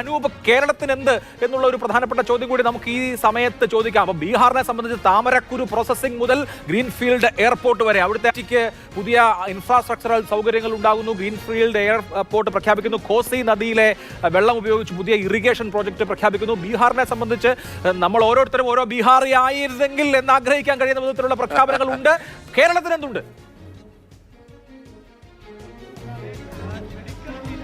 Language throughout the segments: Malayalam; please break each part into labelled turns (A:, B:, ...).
A: അനൂപ് കേരളത്തിന് എന്ത് എന്നുള്ള ഒരു പ്രധാനപ്പെട്ട ചോദ്യം കൂടി നമുക്ക് ഈ സമയത്ത് ചോദിക്കാം. അപ്പോൾ ബീഹാറിനെ സംബന്ധിച്ച് താമരക്കുരു പ്രോസസ്സിംഗ് മുതൽ ഗ്രീൻഫീൽഡ് എയർപോർട്ട് വരെ അവിടുത്തെ പുതിയ ഇൻഫ്രാസ്ട്രക്ചറൽ സൗകര്യങ്ങൾ ഉണ്ടാകുന്നു. ഗ്രീൻഫീൽഡ് എയർപോർട്ട് പ്രഖ്യാപിക്കുന്നു. കോസി നദിയിലെ വെള്ളം ഉപയോഗിച്ച് പുതിയ ഇറിഗേഷൻ പ്രോജക്റ്റ് പ്രഖ്യാപിക്കുന്നു. ബീഹാറിനെ സംബന്ധിച്ച് നമ്മൾ ഓരോരുത്തരും ഓരോ ബീഹാറി ആയിരുന്നെങ്കിൽ എന്ന് ആഗ്രഹിക്കാൻ കഴിയുന്ന വിധത്തിലുള്ള പ്രഖ്യാപനങ്ങളുണ്ട്. കേരളത്തിന് എന്തുണ്ട്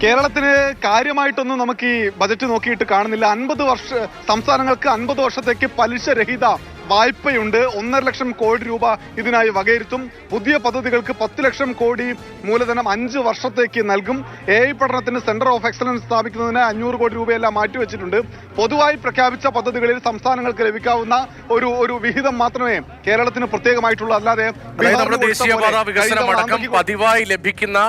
B: കേരളത്തിന് കാര്യമായിട്ടൊന്നും നമുക്ക് ഈ ബജറ്റ് നോക്കിയിട്ട് കാണുന്നില്ല. അൻപത് വർഷ സംസ്ഥാനങ്ങൾക്ക് അൻപത് വർഷത്തേക്ക് പലിശരഹിത വായ്പയുണ്ട്. ഒന്നര ലക്ഷം കോടി രൂപ ഇതിനായി വകയിരുത്തും. പുതിയ പദ്ധതികൾക്ക് പത്ത് ലക്ഷം കോടി മൂലധനം അഞ്ച് വർഷത്തേക്ക് നൽകും. എ ഐ പഠനത്തിന് സെന്റർ ഓഫ് എക്സലൻസ് സ്ഥാപിക്കുന്നതിന് അഞ്ഞൂറ് കോടി രൂപയെല്ലാം മാറ്റിവെച്ചിട്ടുണ്ട് പൊതുവായി പ്രഖ്യാപിച്ച പദ്ധതികളിൽ സംസ്ഥാനങ്ങൾക്ക് ലഭിക്കാവുന്ന ഒരു ഒരു വിഹിതം മാത്രമേ കേരളത്തിന് പ്രത്യേകമായിട്ടുള്ളൂ. അല്ലാതെ
C: ദേശീയപാത വികസനം അടക്കം പതിവായി ലഭിക്കുന്ന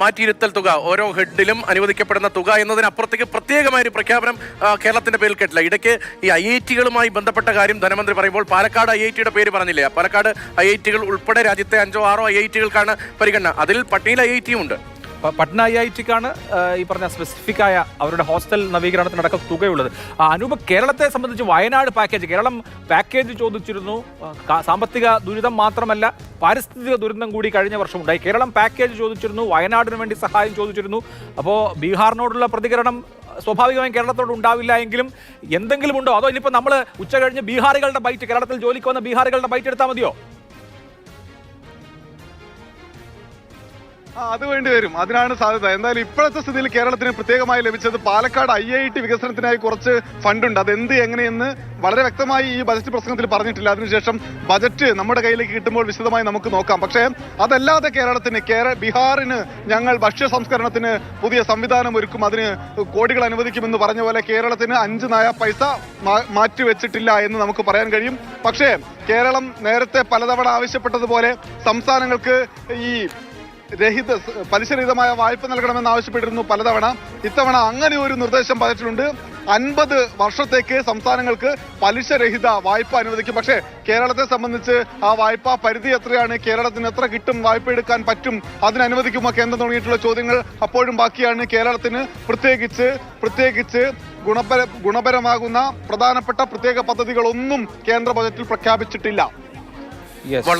C: മാറ്റിയിരുത്തൽ തുക ഓരോ ഹെഡിലും അനുവദിക്കപ്പെടുന്ന തുക എന്നതിനപ്പുറത്തേക്ക് പ്രത്യേകമായ ഒരു പ്രഖ്യാപനം കേരളത്തിന്റെ പേരിൽ കേട്ടില്ല. ഇടയ്ക്ക് ഈ ഐ ഐ ടികളുമായി ബന്ധപ്പെട്ട കാര്യം ധനമന്ത്രി പറയുമ്പോൾ പാലക്കാട് ഐ ഐ ടിയുടെ പേര് പറഞ്ഞില്ലേ? പാലക്കാട് ഐ ഐ ടികൾ ഉൾപ്പെടെ രാജ്യത്തെ അഞ്ചോ ആറോ ഐ ഐ ടികൾക്കാണ് പരിഗണന. അതിൽ പട്ടിയിൽ ഐ ഐ ടിയും ഉണ്ട്
A: പട്ന ഐ ഐ ടിക്കാണ് ഈ പറഞ്ഞ സ്പെസിഫിക് ആയ അവരുടെ ഹോസ്റ്റൽ നവീകരണത്തിനടക്കം തുകയുള്ളത്. അനൂപ കേരളത്തെ സംബന്ധിച്ച് വയനാട് പാക്കേജ് കേരളം പാക്കേജ് ചോദിച്ചിരുന്നു. സാമ്പത്തിക ദുരിതം മാത്രമല്ല പാരിസ്ഥിതിക ദുരന്തം കൂടി കഴിഞ്ഞ വർഷം ഉണ്ടായി കേരളം പാക്കേജ് ചോദിച്ചിരുന്നു വയനാടിന് വേണ്ടി സഹായം ചോദിച്ചിരുന്നു. അപ്പോൾ ബീഹാറിനോടുള്ള പ്രതികരണം സ്വാഭാവികമായും കേരളത്തോട് ഉണ്ടാവില്ല എങ്കിലും എന്തെങ്കിലും ഉണ്ടോ അതോ ഇനിയിപ്പോൾ നമ്മൾ ഉച്ച കഴിഞ്ഞ് ബീഹാറികളുടെ ബൈറ്റ് കേരളത്തിൽ ജോലിക്ക് വന്ന ബീഹാറികളുടെ ബൈറ്റ് എടുത്താൽ മതിയോ?
B: അത് വേണ്ടി വരും. അതിനാണ് സാധ്യത. എന്തായാലും ഇപ്പോഴത്തെ സ്ഥിതിയിൽ കേരളത്തിന് പ്രത്യേകമായി ലഭിച്ചത് പാലക്കാട് ഐ ഐ ടി വികസനത്തിനായി കുറച്ച് ഫണ്ടുണ്ട്. അതെന്ത് എങ്ങനെയെന്ന് വളരെ വ്യക്തമായി ഈ ബജറ്റ് പ്രസംഗത്തിൽ പറഞ്ഞിട്ടില്ല. അതിനുശേഷം ബജറ്റ് നമ്മുടെ കയ്യിലേക്ക് കിട്ടുമ്പോൾ വിശദമായി നമുക്ക് നോക്കാം. പക്ഷേ അതല്ലാതെ കേരളത്തിന് കേരള ബീഹാറിന് ഞങ്ങൾ ഭക്ഷ്യ സംസ്കരണത്തിന് പുതിയ സംവിധാനം ഒരുക്കും. അതിന് കോടികൾ അനുവദിക്കുമെന്ന് പറഞ്ഞ പോലെ കേരളത്തിന് അഞ്ച് നയ പൈസ മാറ്റിവെച്ചിട്ടില്ല എന്ന് നമുക്ക് പറയാൻ കഴിയും. പക്ഷേ കേരളം നേരത്തെ പലതവണ ആവശ്യപ്പെട്ടതുപോലെ സംസ്ഥാനങ്ങൾക്ക് ഈ രഹിത പലിശരഹിതമായ വായ്പ നൽകണമെന്ന് ആവശ്യപ്പെട്ടിരുന്നു പലതവണ. ഇത്തവണ അങ്ങനെ ഒരു നിർദ്ദേശം പറഞ്ഞിട്ടുണ്ട് അൻപത് വർഷത്തേക്ക് സംസ്ഥാനങ്ങൾക്ക് പലിശരഹിത വായ്പ അനുവദിക്കും. പക്ഷേ കേരളത്തെ സംബന്ധിച്ച് ആ വായ്പാ പരിധി എത്രയാണ് കേരളത്തിന് എത്ര കിട്ടും വായ്പ എടുക്കാൻ പറ്റും അതിനനുവദിക്കുമോ കേന്ദ്രം തുടങ്ങിയിട്ടുള്ള ചോദ്യങ്ങൾ അപ്പോഴും ബാക്കിയാണ്. കേരളത്തിന് പ്രത്യേകിച്ച് പ്രത്യേകിച്ച് ഗുണപര ഗുണപരമാകുന്ന പ്രധാനപ്പെട്ട പ്രത്യേക പദ്ധതികളൊന്നും കേന്ദ്ര ബജറ്റിൽ പ്രഖ്യാപിച്ചിട്ടില്ല.
C: വളരെ